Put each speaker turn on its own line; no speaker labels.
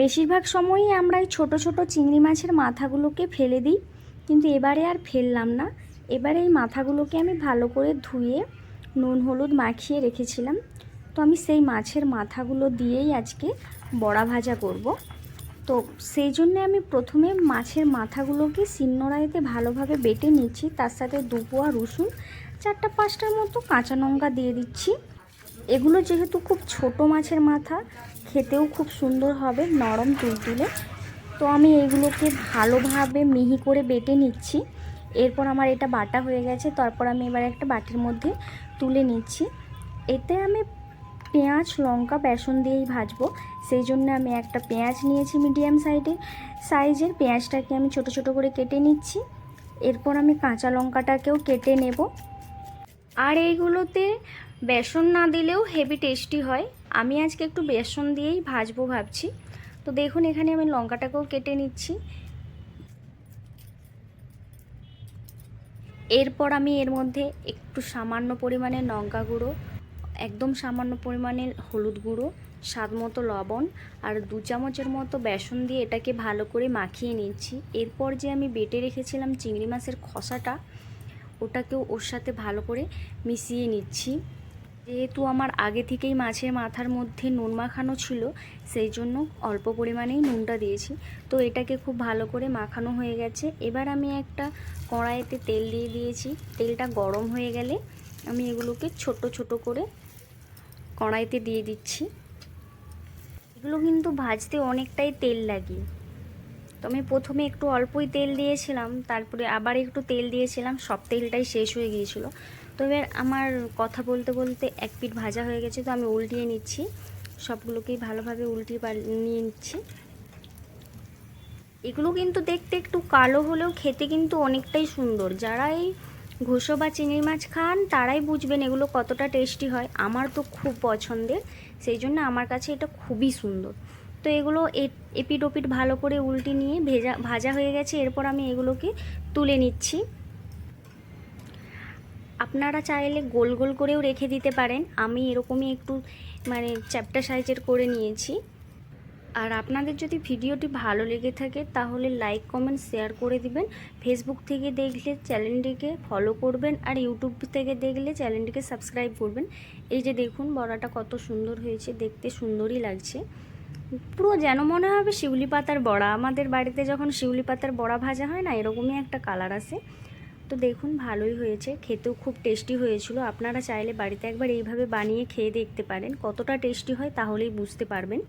বেশিরভাগ সময়ই আমরা এই ছোটো ছোটো চিংড়ি মাছের মাথাগুলোকে ফেলে দিই, কিন্তু এবারে আর ফেললাম না। এবারে এই মাথাগুলোকে আমি ভালো করে ধুয়ে নুন, হলুদ মাখিয়ে রেখেছিলাম। তো আমি সেই মাছের মাথাগুলো দিয়েই আজকে বড়া ভাজা করব। তো সেই জন্যে আমি প্রথমে মাছের মাথাগুলোকে শিলনোড়াইতে ভালোভাবে বেটে নিচ্ছি। তার সাথে দুপোয়া রসুন, চারটা পাঁচটার মতো কাঁচা লঙ্কা দিয়ে দিচ্ছি। এগুলো যেহেতু খুব ছোট মাছের মাথা, খেতেও খুব সুন্দর হবে, নরম তুলতুলে। তো আমি এগুলোকে ভালোভাবে মিহি করে বেটে নিচ্ছি। এরপর আমার এটা বাটা হয়ে গেছে, তারপর আমি এবার একটা বাটির মধ্যে তুলে নিচ্ছি। এতে আমি পেঁয়াজ, লঙ্কা, বেসন দিয়েই ভাজবো। সেই জন্য আমি একটা পেঁয়াজ নিয়েছি মিডিয়াম সাইডে। সাইজের পেঁয়াজটাকে আমি ছোট ছোট করে কেটে নিচ্ছি। এরপর আমি কাঁচা লঙ্কাটাকেও কেটে নেব। আর এইগুলোতে বেসন না দিলেও হেভি টেস্টি হয়। আমি আজকে একটু বেসন দিয়েই ভাজবো ভাবছি। তো দেখুন, এখানে আমি লঙ্কাটাকেও কেটে নিচ্ছি। এরপর আমি এর মধ্যে একটু সামান্য পরিমাণে লঙ্কা গুঁড়ো, একদম সামান্য পরিমাণে হলুদ গুঁড়ো, স্বাদ মতো লবণ আর দু চামচের মতো বেসন দিয়ে এটাকে ভালো করে মাখিয়ে নিচ্ছি। এরপর যে আমি বেটে রেখেছিলাম চিংড়ি মাছের খসাটা, ওটাকেও ওর সাথে ভালো করে মিশিয়ে নিচ্ছি। যেহেতু আমার আগে থেকেই মাছের মাথার মধ্যে নুন মাখানো ছিল, সেই জন্য অল্প পরিমাণেই নুনটা দিয়েছি। তো এটাকে খুব ভালো করে মাখানো হয়ে গেছে। এবার আমি একটা কড়াইতে তেল দিয়ে দিয়েছি। তেলটা গরম হয়ে গেলে আমি এগুলোকে ছোট ছোট করে কড়াইতে দিয়ে দিচ্ছি। এগুলো কিন্তু ভাজতে অনেকটাই তেল লাগে। তো আমি প্রথমে একটু অল্পই তেল দিয়েছিলাম, তারপরে আবার একটু তেল দিয়েছিলাম, সব তেলটাই শেষ হয়ে গিয়েছিল। তো এবার আমার কথা বলতে বলতে এক পিঠ ভাজা হয়ে গেছে, তো আমি উল্টিয়ে নিচ্ছি। সবগুলোকেই ভালোভাবে উল্টিয়ে নিয়ে নিচ্ছি। এগুলো কিন্তু দেখতে একটু কালো হলেও খেতে কিন্তু অনেকটাই সুন্দর। যারা এই ঘুষো বা চিংড়ি মাছ খান, তারাই বুঝবেন এগুলো কতটা টেস্টি হয়। আমার তো খুব পছন্দের, সেই জন্য আমার কাছে এটা খুবই সুন্দর। তো এগুলো এপিট ওপিট ভালো করে উল্টে নিয়ে ভেজা, ভাজা হয়ে গেছে। এরপর আমি এগুলোকে তুলে নিচ্ছি। আপনারা চাইলে গোল গোল করেও রেখে দিতে পারেন। আমি এরকমই একটু মানে চ্যাপটা সাইজের করে নিয়েছি। আর আপনাদের যদি ভিডিওটি ভালো লেগে থাকে, তাহলে লাইক কমেন্ট শেয়ার করে দিবেন। ফেসবুক থেকে দেখলে চ্যানেলটিকে ফলো করবেন আর ইউটিউব থেকে দেখলে চ্যানেলটিকে সাবস্ক্রাইব করবেন। এই যে দেখুন, বড়াটা কত সুন্দর হয়েছে, দেখতে সুন্দরই লাগছে। পুরো যেন মনে হবে শিউলি পাতার বড়া। আমাদের বাড়িতে যখন শিউলি পাতার বড়া ভাজা হয় না, এরকমই একটা কালার আসে তো দেখুন, ভালোই হয়েছে। খেতেও খুব টেস্টি হয়েছিল। আপনারা চাইলে বাড়িতে একবার এইভাবে বানিয়ে খেয়ে দেখতে পারেন। কতটা টেস্টি হয় তাহলেই বুঝতে পারবেন।